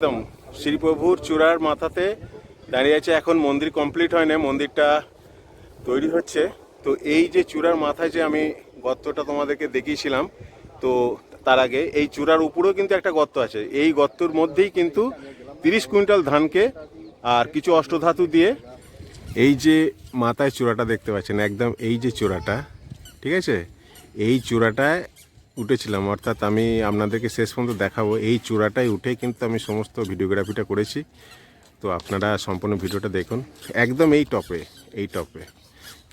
একদম। শ্রীপ্রভুর চূড়ার মাথাতে দাঁড়িয়ে আছে, এখন মন্দির কমপ্লিট হয় না মন্দিরটা তৈরি হচ্ছে। তো এই যে চূড়ার মাথায় যে আমি গর্তটা তোমাদেরকে দেখিয়েছিলাম, তো তার আগে এই চূড়ার উপরেও কিন্তু একটা গর্ত আছে। এই গর্তর মধ্যেই কিন্তু তিরিশ কুইন্টাল ধানকে আর কিছু অষ্টধাতু দিয়ে এই যে মাথায় চূড়াটা দেখতে পাচ্ছেন, একদম এই যে চূড়াটা, ঠিক আছে? এই চূড়াটায় উঠেছিলাম, অর্থাৎ আমি আপনাদেরকে শেষ পর্যন্ত দেখাবো। এই চূড়াটাই উঠে কিন্তু আমি সমস্ত ভিডিওগ্রাফিটা করেছি। তো আপনারা সম্পূর্ণ ভিডিওটা দেখুন। একদম এই টপে এই টপে।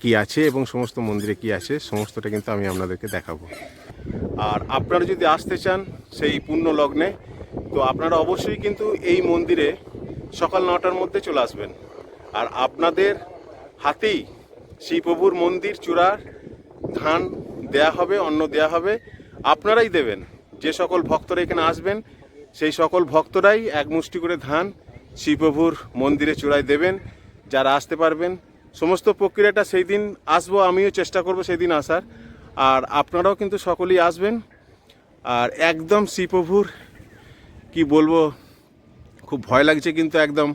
কি আছে এবং সমস্ত মন্দিরে কি আছে, সমস্তটা কিন্তু আমি আপনাদেরকে দেখাবো। আর আপনারা যদি আসতে চান সেই পূর্ণ লগ্নে, তো আপনারা অবশ্যই কিন্তু এই মন্দিরে সকাল নটার মধ্যে চলে আসবেন। আর আপনাদের হাতেই শ্রীপ্রভুর মন্দির, চূড়ার ধান দেয়া হবে, অন্ন দেয়া হবে। আপনারাই দেবেন। যে সকল ভক্তরা এখানে আসবেন, সেই সকল ভক্তরাই এক মুষ্টি করে ধান শ্রীপ্রভুর মন্দিরে চূড়ায় দেবেন, যারা আসতে পারবেন। সমস্ত প্রক্রিয়াটা সেই দিন আসব, আমিও চেষ্টা করব সেই দিন আসার। আর আপনারাও কিন্তু সকলেই আসবেন। আর একদম শ্রীপ্রভুর কি বলব, খুব ভয় লাগছে কিন্তু একদম।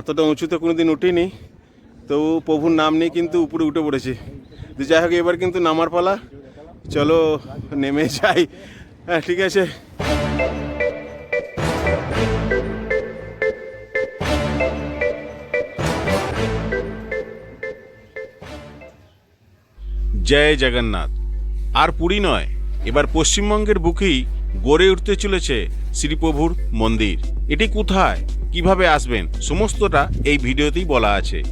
এতটা উঁচুতে কোনো দিন উঠিনি তো প্রভুর নাম নিয়ে কিন্তু উপরে উঠে পড়েছি। যাই হোক, এবার কিন্তু নামার পালা। চলো, নেমে যাই। হ্যাঁ ঠিক আছে। জয় জগন্নাথ। আর পুরী নয়, এবার পশ্চিমবঙ্গের বুকেই গড়ে উঠতে চলেছে শ্রীপ্রভুর মন্দির। এটি কোথায়, কীভাবে আসবেন, সমস্তটা এই ভিডিওতেই বলা আছে।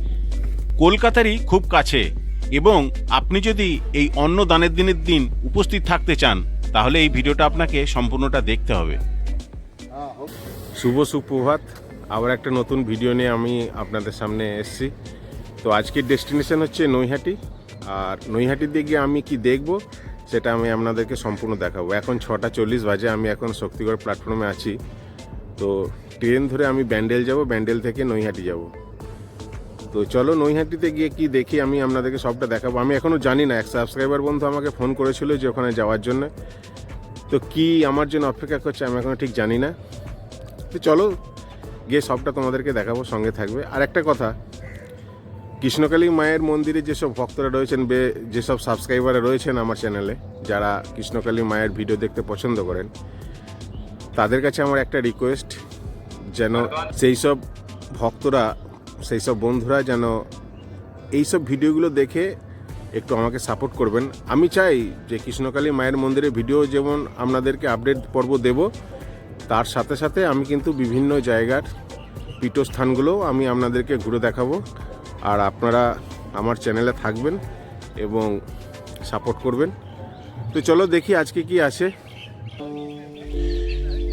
কলকাতারই খুব কাছে এবং আপনি যদি এই অন্ন দানের দিনের দিন উপস্থিত থাকতে চান, তাহলে এই ভিডিওটা আপনাকে সম্পূর্ণটা দেখতে হবে। শুভ সুপ্রভাত। আবার একটা নতুন ভিডিও নিয়ে আমি আপনাদের সামনে এসেছি। তো আজকের ডেস্টিনেশন হচ্ছে নৈহাটি। আর নৈহাটির দিকে আমি কি দেখব, সেটা আমি আপনাদেরকে সম্পূর্ণ দেখাবো। এখন ছটা চল্লিশ বাজে, আমি এখন শক্তিগড় প্ল্যাটফর্মে আছি। তো ট্রেন ধরে আমি ব্যান্ডেল যাব, ব্যান্ডেল থেকে নৈহাটি যাব। তো চলো নৈহাটিতে গিয়ে কি দেখি আমি আপনাদেরকে সবটা দেখাবো। আমি এখনও জানি না এক সাবস্ক্রাইবার বন্ধু আমাকে ফোন করেছিল যে ওখানে যাওয়ার জন্য। তো কি আমার জন্য অপেক্ষা করছে আমি এখনও ঠিক জানি না। তো চলো গিয়ে সবটা তোমাদেরকে দেখাবো সঙ্গে থাকবে। আর একটা কথা কৃষ্ণকালী মায়ের মন্দিরে যেসব ভক্তরা রয়েছেন বে যেসব সাবস্ক্রাইবাররা রয়েছেন আমার চ্যানেলে যারা কৃষ্ণকালী মায়ের ভিডিও দেখতে পছন্দ করেন তাদের কাছে আমার একটা রিকোয়েস্ট যেন সেই সব ভক্তরা সেই সব বন্ধুরা যেন এই সব ভিডিওগুলো দেখে একটু আমাকে সাপোর্ট করবেন। আমি চাই যে কৃষ্ণকালী মায়ের মন্দিরে ভিডিও যেমন আপনাদেরকে আপডেট পর্ব দেব, তার সাথে সাথে আমি কিন্তু বিভিন্ন জায়গার পীঠস্থানগুলো আমি আপনাদেরকে ঘুরে দেখাবো। আর আপনারা আমার চ্যানেলে থাকবেন এবং সাপোর্ট করবেন। তো চলো দেখি আজকে কি আছে।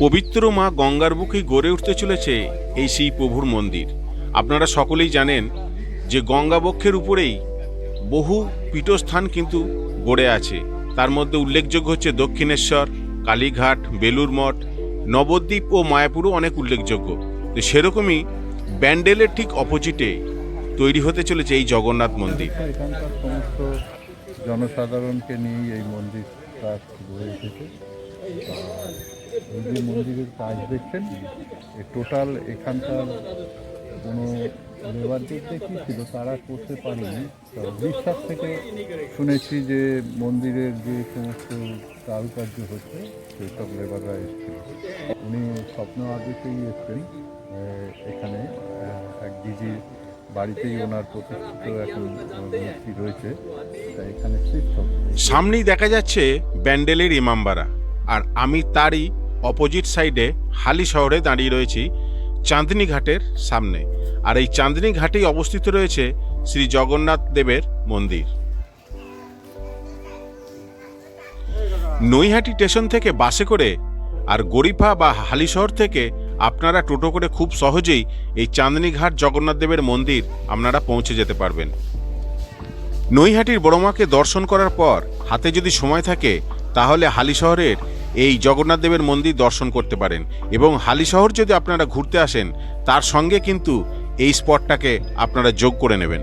পবিত্র মা গঙ্গার বুকেই গড়ে উঠতে চলেছে এই সেই প্রভুর মন্দির। আপনারা সকলেই জানেন যে গঙ্গাবক্ষের উপরেই বহু পীঠস্থান কিন্তু গড়ে আছে। তার মধ্যে উল্লেখযোগ্য হচ্ছে দক্ষিণেশ্বর, কালীঘাট বেলুর মঠ, নবদ্বীপ ও মায়াপুরও অনেক উল্লেখযোগ্য। তো সেরকমই ব্যান্ডেলের ঠিক অপোজিটে তৈরি হতে চলেছে এই জগন্নাথ মন্দির। জনসাধারণকে নিয়েই এই গড়ে উঠেছে আর এই মন্দিরের কাজ দেখছেন টোটাল এখানকার কোনো লেবারদের কি ছিল? তারা করতে পারেনি। বিশ্বাস থেকে শুনেছি যে মন্দিরের যে সমস্ত কারুকার্য হচ্ছে, সেসব লেবাররা এসেছিল। উনি স্বপ্ন আদেশেই এসছেন এখানে এক দিদি বাড়িতেই ওনার প্রতিষ্ঠিত রয়েছে। এখানে সামনেই দেখা যাচ্ছে ব্যান্ডেলের ইমামবাড়া, আর আমি তারই অপোজিট সাইডে হালি শহরে দাঁড়িয়ে রয়েছি। চাঁদনী ঘাটের সামনে। আর এই চাঁদনী ঘাটেই অবস্থিত রয়েছে শ্রী জগন্নাথ দেবের মন্দির। নৈহাটি স্টেশন থেকে বাসে করে আর গরিফা বা হালিশহর থেকে আপনারা টোটো করে খুব সহজেই এই চাঁদনী ঘাট জগন্নাথ দেবের মন্দির আপনারা পৌঁছে যেতে পারবেন। নৈহাটির বড়মাকে দর্শন করার পর হাতে যদি সময় থাকে তাহলে হালি শহরের এই জগন্নাথ দেবের মন্দির দর্শন করতে পারেন। এবং হালি শহর যদি আপনারা ঘুরতে আসেন, তার সঙ্গে কিন্তু এই স্পটটাকে আপনারা যোগ করে নেবেন।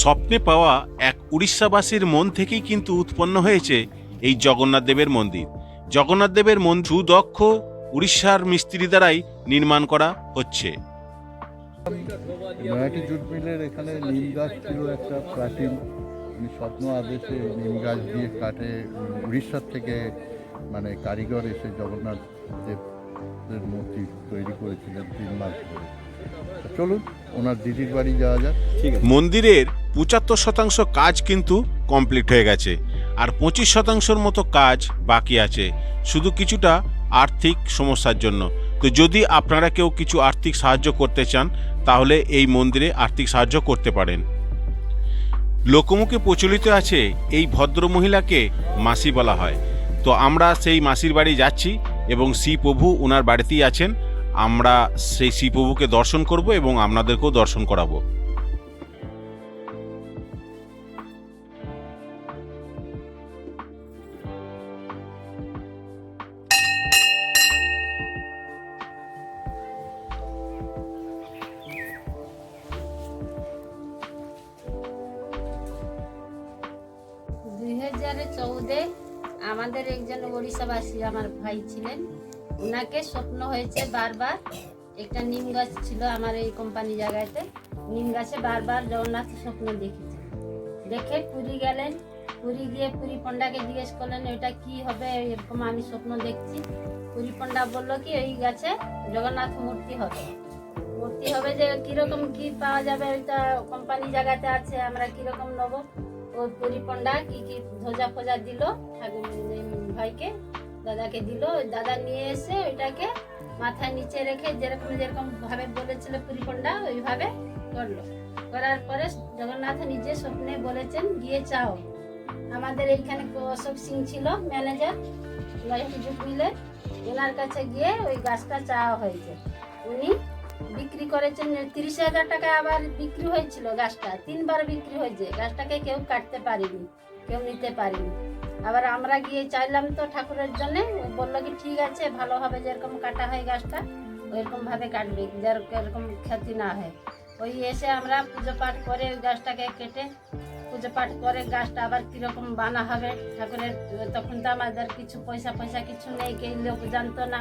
স্বপ্নে পাওয়া এক উড়িষ্যাবাসীর মন থেকেই কিন্তু উৎপন্ন হয়েছে এই জগন্নাথ দেবের মন্দির। জগন্নাথ দেবের মন সুদক্ষ উড়িষ্যার মিস্ত্রি দ্বারাই নির্মাণ করা হচ্ছে। নয়াটি জুট মিলের এখানে নিম গাছ ছিল একটা প্রাচীন। স্বপ্ন আদেশে নিম গাছ দিয়ে কাটে উড়িষ্যার থেকে মানে কারিগর এসে জগন্নাথ দেবের মূর্তি তৈরি করেছিলেন তিন মাস ধরে। চলুন, ওনার দিদির বাড়ি যাওয়া যাক। মন্দিরের পঁচাত্তর শতাংশ কাজ কিন্তু কমপ্লিট হয়ে গেছে, আর পঁচিশ শতাংশের মতো কাজ বাকি আছে, শুধু কিছুটা আর্থিক সমস্যার জন্য। তো যদি আপনারা কেউ কিছু আর্থিক সাহায্য করতে চান, তাহলে এই মন্দিরে আর্থিক সাহায্য করতে পারেন। লোকমুখে প্রচলিত আছে এই ভদ্র মহিলাকে মাসি বলা হয়। তো আমরা সেই মাসির বাড়ি যাচ্ছি এবং শ্রী প্রভু ওনার বাড়িতেই আছেন। আমরা সেই শ্রী প্রভুকে দর্শন করব এবং আপনাদেরকেও দর্শন করাবো। চৌদে আমাদের একজন ওড়িশাবাসী আমার ভাই ছিলেন। ওনাকে স্বপ্ন হয়েছে বারবার একটা নিম গাছ ছিল আমার এই কোম্পানি জায়গাতে। নিম গাছে বারবার জগন্নাথ স্বপ্ন দেখেছে। দেখে পুরী গেলেন, পুরী গিয়ে পুরী পণ্ডাকে জিজ্ঞেস করলেন ওইটা কি হবে? এরকম আমি স্বপ্ন দেখছি। পুরী পণ্ডা বলল কি ওই গাছে জগন্নাথ মূর্তি হবে। মূর্তি হবে যে কীরকম কি পাওয়া যাবে, ওইটা কোম্পানি জায়গাতে আছে, আমরা কীরকম নেব? ও পুরী পণ্ডা কি কি ধ্বজা ফোজা দিল ঠাকুর ভাইকে, দাদাকে দিল। ওই দাদা নিয়ে এসে ওইটাকে মাথায় নিচে রেখে যেরকম যেরকম ভাবে বলেছিল পুরী পণ্ডা, ওইভাবে করল। করার পরে জগন্নাথ নিজে স্বপ্নে বলেছেন, গিয়ে চাও। আমাদের এইখানে অশোক সিং ছিল ম্যানেজার লয়টি জুট মিলে ওনার কাছে গিয়ে ওই গাছটা চাওয়া হয়েছে। উনি বিক্রি করেছেন তিরিশ হাজার টাকা আবার বিক্রি হয়েছিল গাছটা, তিনবার বিক্রি হয়েছে। গাছটাকে কেউ কাটতে পারেনি, কেউ নিতে পারেনি। আবার আমরা গিয়ে চাইলাম তো ঠাকুরের জন্য বলল কি ঠিক আছে ভালোভাবে যেরকম কাটা হয় গাছটা, ওইরকম ভাবে কাটবে যেরকম ক্ষতি না হয়। ওই এসে আমরা পুজো পাঠ করে ওই গাছটাকে কেটে, পুজো পাঠ করে গাছটা আবার কীরকম বানা হবে ঠাকুরের, তখন তো আমাদের কিছু পয়সা পয়সা কিছু নেই কেউ লোক জানতো না।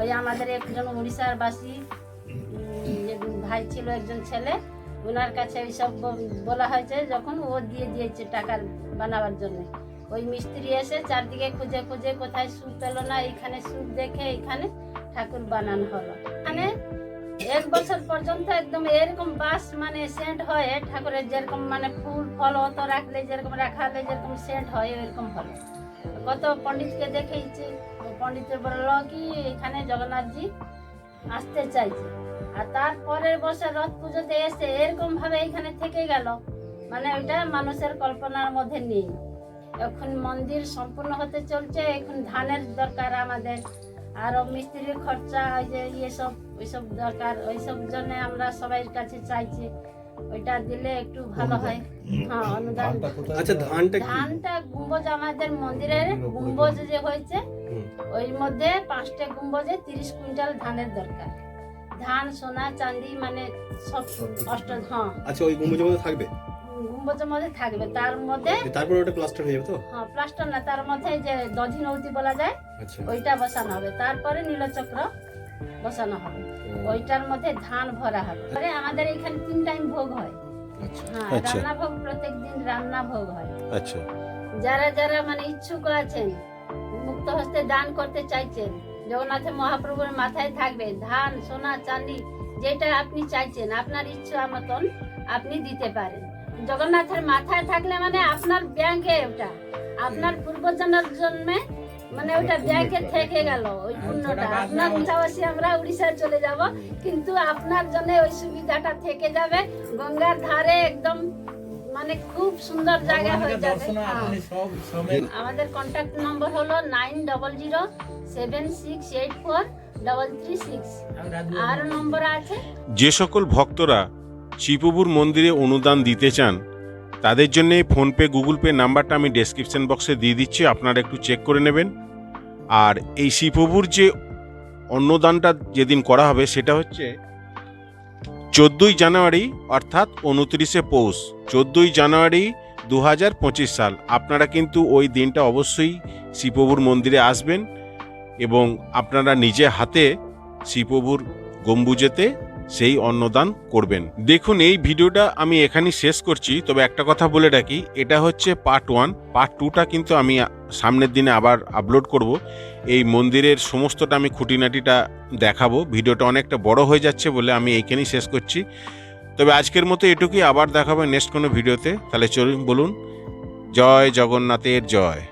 ওই আমাদের একজন উড়িষ্যার বাসী ভাই ছিল একজন ছেলে ওনার কাছে এইসব ব- বলা হয়েছে যখন ও দিয়ে দিয়েছে টাকার বানাবার জন্য। ওই মিস্ত্রি এসে চারদিকে খুঁজে খুঁজে কোথায় সুখ পেল না এখানে সুখ দেখে এখানে ঠাকুর বানানো হলো। মানে এক বছর পর্যন্ত একদম এরকম বাস মানে সেন্ট হয় ঠাকুরের যেরকম মানে ফুল, ফল অত রাখলে যেরকম রাখা হলে যেরকম সেন্ট হয়, এরকম হলো। কত পণ্ডিতকে দেখেইছি পণ্ডিতের বলল কি, এখানে জগন্নাথজি আসতে চাইছে। আর তারপরের বছর রথ পুজোতে এসে এরকম ভাবে এখানে থেকে গেল। মানে ওইটা মানুষের কল্পনার মধ্যে নেই। এখন মন্দির সম্পূর্ণ হতে চলছে এখন ধানের দরকার আমাদের। আরও মিস্ত্রির খরচা ওই যে ইয়ে সব ওইসব দরকার। ওইসব জন্য আমরা সবাই কাছে চাইছি। ওইটা দিলে একটু ভালো হয়। হ্যাঁ অনুদান। আচ্ছা ধানটা কি? ধানটা গুম্বজ আমাদের মন্দিরের গুম্বজ যে হয়েছে ওই মধ্যে পাঁচটা গুম্বজে তিরিশ কুইন্টাল ধানের দরকার। ধান সোনা চাঁদি মানে সব অষ্ট হ্যাঁ। আচ্ছা ওই গম্বুজের মধ্যে থাকবে? গুম্বজের মধ্যে থাকবে। তার মধ্যে তারপরে ওটা প্লাস্টার হয়ে যাবে তো? হ্যাঁ প্লাস্টার না তার মধ্যে যে দধি নৌতি বলা যায় আচ্ছা। ওইটা বসানো হবে। তারপরে নীলচক্র বসানো হবে। ওইটার মধ্যে ধান ভরা হবে। পরে আমাদের এখানে তিন টাইম ভোগ হয়। আচ্ছা। হ্যাঁ আচ্ছা। রান্না ভোগ প্রত্যেক দিন রান্না ভোগ হয়। আচ্ছা। যারা যারা মানে ইচ্ছুক আছেন মুক্ত হস্তে দান করতে চাইছেন জগন্নাথের মহাপ্রভুর মাথায় থাকবে ধান সোনা চাঁদি যেটা আপনি চাইছেন আপনার ইচ্ছা মতন আপনি দিতে পারেন। জগন্নাথের মাথায় থাকলে মানে আপনার ব্যাংকে ওটা আপনার পূর্বজনের জন্মে মানে ওটা ব্যাংকে থেকে গেল ওই পুণ্যটা আপনার পাশাপাশি আমরা উড়িষ্যায় চলে যাব কিন্তু আপনার জন্য ওই সুবিধাটা থেকে যাবে গঙ্গার ধারে একদম মানে খুব সুন্দর জায়গা হয়ে যাবে। হ্যাঁ। আমাদের কন্ট্যাক্ট নম্বর হলো nine double zero seven six eight four double three six. আর নম্বর আছে? যে সকল ভক্তরা শিবপ্রভুর মন্দিরে অনুদান দিতে চান তাদের জন্য ফোনপে গুগল পে নাম্বারটা আমি ডেসক্রিপশন বক্সে দিয়ে দিচ্ছি আপনারা একটু চেক করে নেবেন। আর এই শিবপ্রভুর যে অন্নদানটা যেদিন করা হবে সেটা হচ্ছে চোদ্দোই জানুয়ারি অর্থাৎ উনত্রিশে পৌষ চোদ্দোই জানুয়ারি দু হাজার পঁচিশ সাল। আপনারা কিন্তু ওই দিনটা অবশ্যই শিবপ্রভুর মন্দিরে আসবেন। এবং আপনারা নিজে হাতে শ্রীপ্রভুর গম্বুজেতে সেই অন্নদান করবেন। দেখুন, এই ভিডিওটা আমি এখানেই শেষ করছি, তবে একটা কথা বলে রাখি, এটা হচ্ছে পার্ট ওয়ান পার্ট টুটা কিন্তু আমি সামনের দিনে আবার আপলোড করব। এই মন্দিরের সমস্তটা আমি খুঁটিনাটিটা দেখাবো। ভিডিওটা অনেকটা বড় হয়ে যাচ্ছে বলে আমি এইখানেই শেষ করছি। তবে আজকের মতো এটুকুই, আবার দেখাবো নেক্সট কোনো ভিডিওতে। তাহলে চলুন, বলুন, জয় জগন্নাথের জয়।